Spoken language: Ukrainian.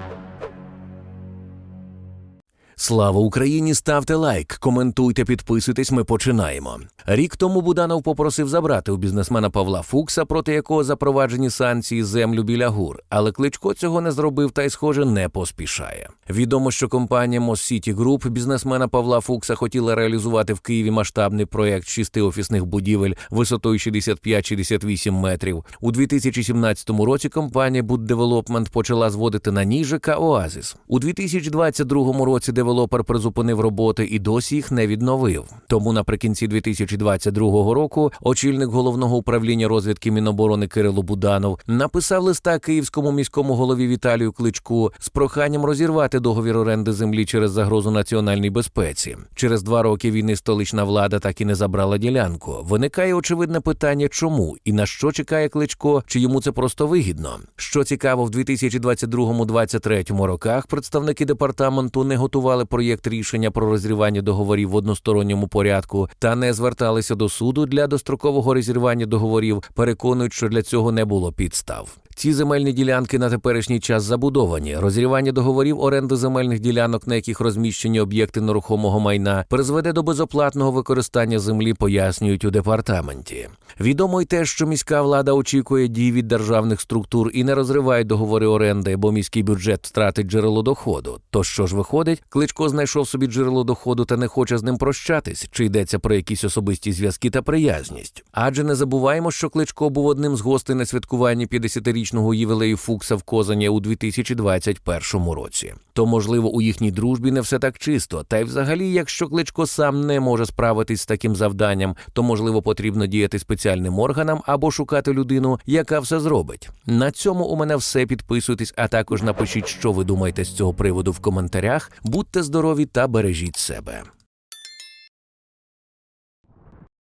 Thank you. Слава Україні! Ставте лайк, коментуйте, підписуйтесь. Ми починаємо. Рік тому Буданов попросив забрати у бізнесмена Павла Фукса, проти якого запроваджені санкції землю біля гур, але Кличко цього не зробив та й, схоже, не поспішає. Відомо, що компанія Mossity Group бізнесмена Павла Фукса хотіла реалізувати в Києві масштабний проект шести офісних будівель висотою 65-68 метрів. У 2017 році компанія Bud Development почала зводити на ній ЖК Оазіс. У 2022 році девелопер призупинив роботи і досі їх не відновив. Тому наприкінці 2022 року очільник головного управління розвідки Міноборони Кирило Буданов написав листа київському міському голові Віталію Кличку з проханням розірвати договір оренди землі через загрозу національній безпеці. Через два роки війни столична влада так і не забрала ділянку. Виникає очевидне питання, чому і на що чекає Кличко, чи йому це просто вигідно. Що цікаво, в 2022-2023 роках представники департаменту не готували проєкт рішення про розірвання договорів в односторонньому порядку та не зверталися до суду для дострокового розірвання договорів, переконують, що для цього не було підстав. Ці земельні ділянки на теперішній час забудовані. Розірвання договорів оренди земельних ділянок, на яких розміщені об'єкти нерухомого майна, призведе до безоплатного використання землі, пояснюють у департаменті. Відомо й те, що міська влада очікує дій від державних структур і не розриває договори оренди, бо міський бюджет втратить джерело доходу. То що ж виходить, кличко знайшов собі джерело доходу та не хоче з ним прощатись, чи йдеться про якісь особисті зв'язки та приязність. Адже не забуваємо, що кличко був одним з гостей на святкуванні 50-річного ювілею Фукса в Козані у 2021 році. То, можливо, у їхній дружбі не все так чисто. Та й взагалі, якщо кличко сам не може справитись з таким завданням, то можливо потрібно діяти спеціальним органам або шукати людину, яка все зробить. На цьому у мене все. Підписуйтесь, а також напишіть, що ви думаєте з цього приводу в коментарях. Будьте здорові та бережіть себе.